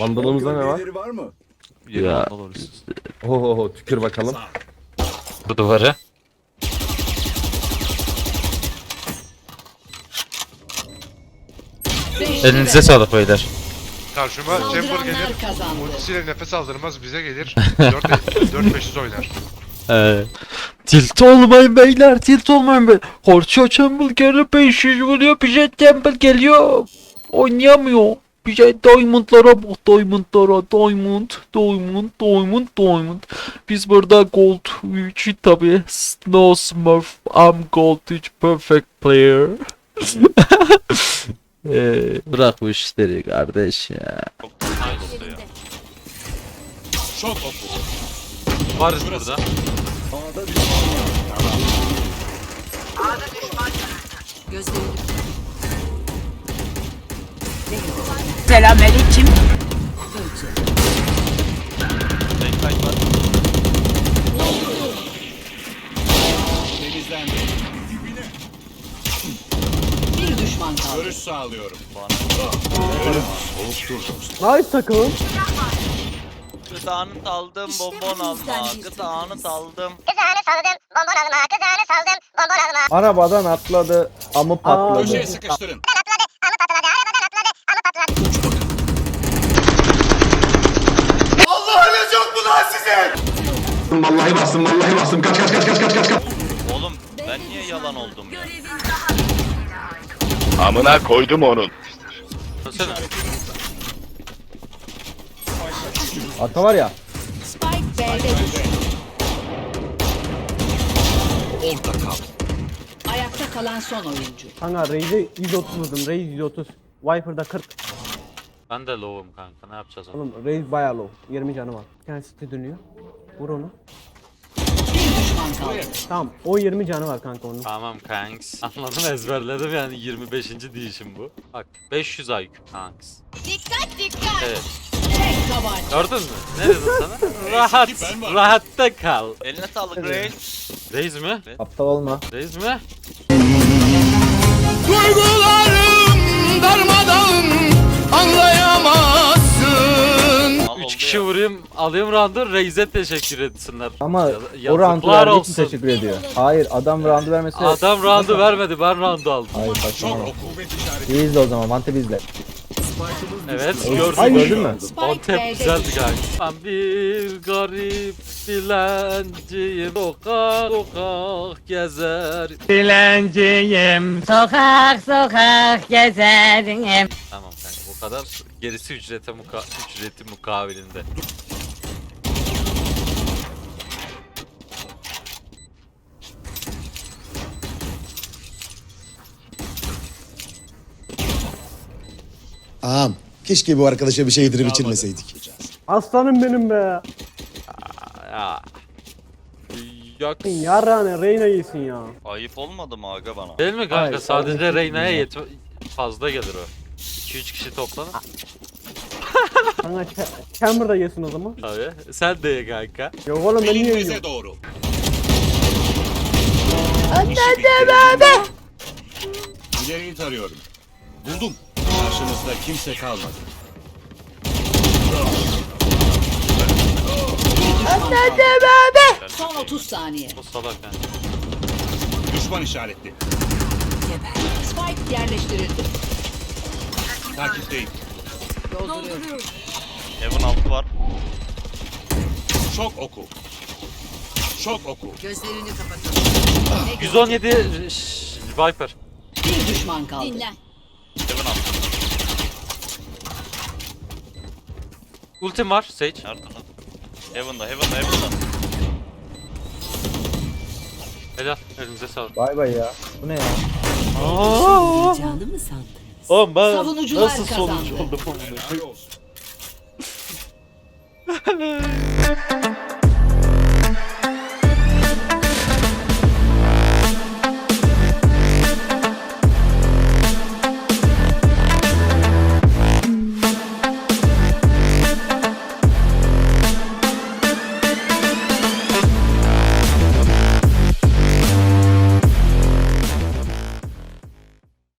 Vandalımızda ne var? var mı? Ya. Oho tükür bakalım. Bu duvarı. Elinize sağlık beyler. Karşıma Chamber gelir. Ultisiyle nefes aldırmaz bize gelir. 4-500 oynar. Ee, tilt olmayın beyler, tilt olmayın beyler. Horço Chamber geliyor 500 vuruyor, bir şey Chamber geliyor. Oynayamıyor. Bir şey Diamond'lara bak, Diamond'lara, Diamond, Diamond, Diamond, Diamond. Biz burada Gold 3 tabi. No Smurf, I'm Gold 3 perfect player. ee, bırak bu işleri kardeş ya. Varız burada. Gözlerini Selamünaleyküm. Var. bir düşman kaldı. Görüş sağlıyorum. Nice takım. Gıdanı aldım, bonbon alma. Gıdanı aldım. Kızağını saldım, bonbon alma. Kızağını saldım, bonbon alma. Arabadan atladı. Amı patladı. Köşeye sıkıştırın. Oğlum ben niye yalan oldum ya? Amına koydum onun. Dönsene. Ata var ya. Spike B'de düştü. Orada kal. Ayakta kalan son oyuncu. Kanka Raze'e 130 vurdum. Raze 130. Viper'da 40. Ben de low'um kanka ne yapacağız onu? Oğlum Raze bayağı low. 20 canı var. Bir tane city dönüyor. Vur onu. Bir düşman kaldı. Tamam. O 20 canı var kanka onun. Tamam kanks. Anladım ezberledim yani 25. değişim bu. Bak 500 IQ kanks. Dikkat dikkat. Evet. Tek tabanca. Gördün mü? Ne dedim sana? Rahat. Rahatta kal. Eline sağlık Reis. Reis mi? Aptal olma. Reis mi? Vurayım alayım roundu Reis'e teşekkür etsinler. Ama Ya- o roundu verdiği için teşekkür ediyor. Hayır adam roundu vermesi... Adam roundu vermedi ben roundu aldım. Hayır saçmalama. İyi izle o zaman. Mantı bizle. Evet gördüm. Ay gördün mü? B'de güzeldi kanka. Ben bir garip dilenciyim. Sokak sokak gezer. Dilenciyim. Sokak sokak gezerim. Tamam kadar. Gerisi ücrete muka ücreti mukabilinde. Ağam keşke bu arkadaşa bir şey yedirip içirmeseydik. Aslanım benim be. Ya. Yok. Yarrağına Reyna yesin ya. Ayıp olmadı mı aga bana? Değil mi kanka? Hayır, Sadece Reyna'ya yetme fazla gelir o. 2-3 kişi toplanır. Kanka Ch- Chamber da yesin o zaman. Tabii. Sen de ye kanka. Yok oğlum ben niye Elinize yiyorum? doğru. İleriyi tarıyorum. Buldum. Karşınızda kimse kalmadı. Son 30 saniye. Bu salak kanka. Düşman işaretli. Spike yerleştirildi. Takipteyim. Dolduruyorum. Evin altı var. Şok oku. Şok oku. Gözlerini kapatalım. 117 şş, Viper. Bir düşman kaldı. Dinlen. Evin altı. Ultim var Sage. Nerede lan? Heaven'da, Heaven'da, Heaven'da. Helal. Elinize sağlık. Bay bay ya. Bu ne ya? Canı mı sandın? Oğlum ben Savunucular nasıl kazandı. sonucu oldum? Helal olsun.